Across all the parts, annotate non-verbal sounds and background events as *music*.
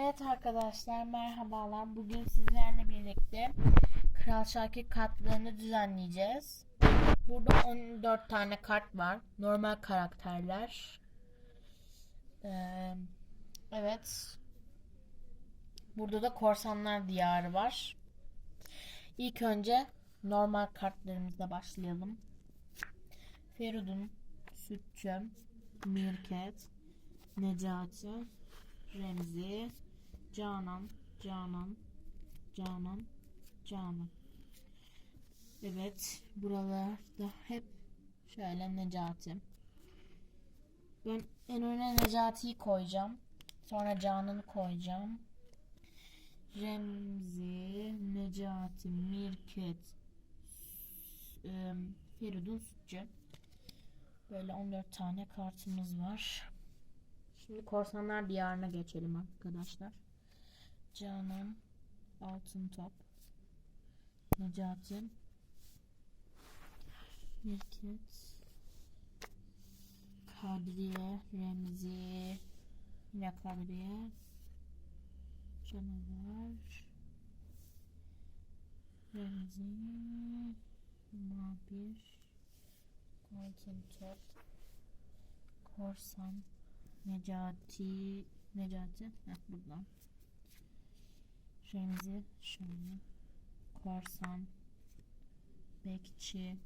Evet arkadaşlar merhabalar. Bugün sizlerle birlikte Kral Şakir kartlarını düzenleyeceğiz. Burada 14 tane kart var. Normal karakterler. Ee, evet. Burada da Korsanlar Diyarı var. İlk önce normal kartlarımızla başlayalım. Feridun, Sütçü, Mirket, Necati, Remzi, Canan, Canan, Canan, Canan. Evet, buralarda hep şöyle Necati. Ben en öne Necati'yi koyacağım. Sonra Canan'ı koyacağım. Remzi, Necati, Mirket, e, Feridun Sütçü. Böyle 14 tane kartımız var. Şimdi Korsanlar Diyarı'na geçelim arkadaşlar. Canan, Altın Top, Necati, Mirket, Kadriye, Remzi, yine Kadriye, Canavar, Remzi, Mabir, Altın Top, Korsan, Necati. Necati. Heh, buradan Remzi şöyle Korsan Bekçi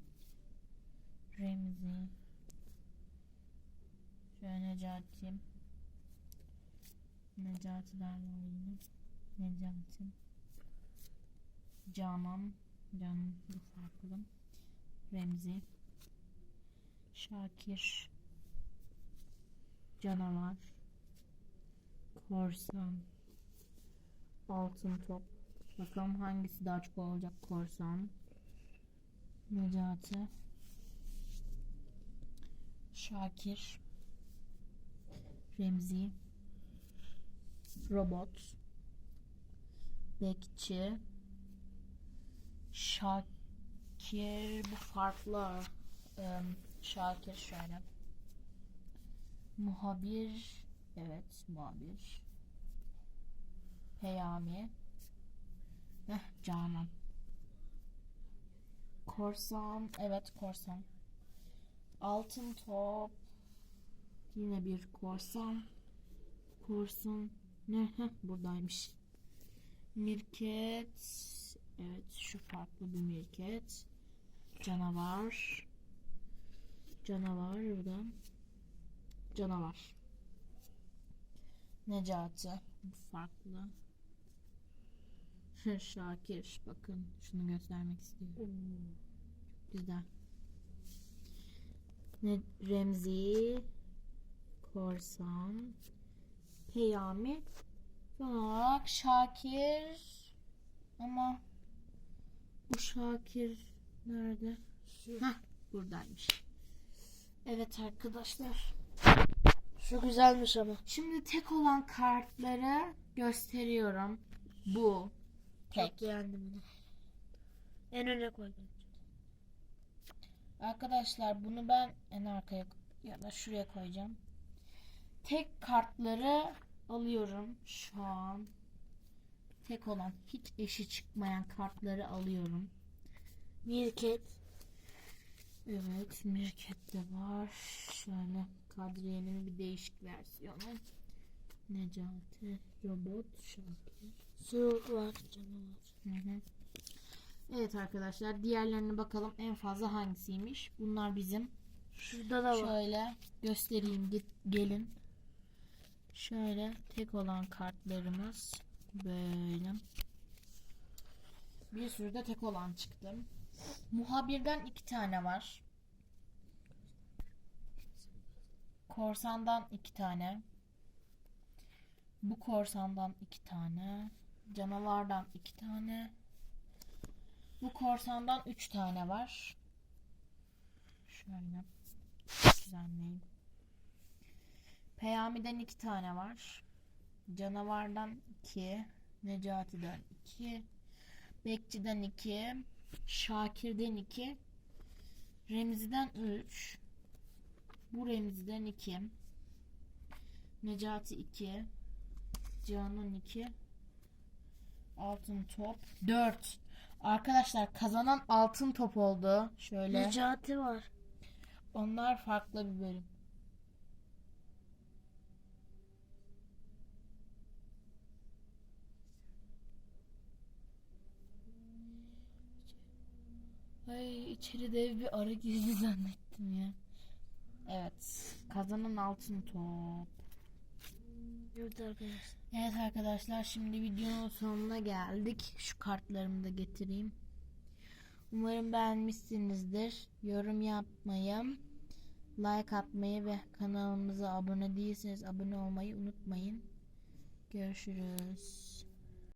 Remzi Şöyle Necati Necati'ler var yine Necati. Canan Canan bu farklı. Remzi Şakir Canavar Korsan Altın top. Bakalım hangisi daha çok olacak Korsan? Necati. Şakir. Remzi. Robot. Bekçi. Şakir bu farklı. Şakir şöyle. Muhabir. Evet muhabir Peyami. Heh Canan. Korsan Evet korsan. Altın top. Yine bir korsan. Korsan. Ne? Heh, buradaymış. Mirket. Evet şu farklı bir mirket. Canavar. Canavar buradan Canavar. Necati. Farklı. *laughs* Şakir. Bakın şunu göstermek istiyorum. Güzel. Ne, Remzi. Korsan. Peyami. Son olarak Şakir. Ama bu Şakir nerede? Heh, buradaymış. Evet arkadaşlar. Şu güzelmiş ama. Şimdi tek olan kartları gösteriyorum. Bu. Tek. Çok beğendim bunu. En öne koydum. Arkadaşlar bunu ben en arkaya ya da şuraya koyacağım. Tek kartları alıyorum şu an. Tek olan hiç eşi çıkmayan kartları alıyorum. Mirket. Evet, Mirket de var. Şöyle Kadriye'nin bir değişik versiyonu. Necati, Robot, Şakir. Su var canavar. Hı hı. Evet arkadaşlar diğerlerine bakalım en fazla hangisiymiş. Bunlar bizim. Şurada da var. Şöyle göstereyim git gelin. Şöyle tek olan kartlarımız böyle. Bir sürü de tek olan çıktı. Muhabirden iki tane var. Korsandan iki tane. Bu korsandan iki tane. Canavardan iki tane. Bu korsandan üç tane var. Şöyle. Düzenleyeyim. Peyami'den iki tane var. Canavardan iki. Necati'den iki. Bekçi'den iki. Şakir'den iki. Remzi'den üç. Bu Remzi'den iki. Necati iki. Can 12. Altın top 4. Arkadaşlar kazanan altın top oldu. Şöyle. Necati var. Onlar farklı bir bölüm. Ay içeri dev bir arı gizli zannettim ya. Evet. Kazanan altın top. Evet arkadaşlar. Evet arkadaşlar şimdi videonun sonuna geldik. Şu kartlarımı da getireyim. Umarım beğenmişsinizdir. Yorum yapmayı, like atmayı ve kanalımıza abone değilseniz abone olmayı unutmayın. Görüşürüz.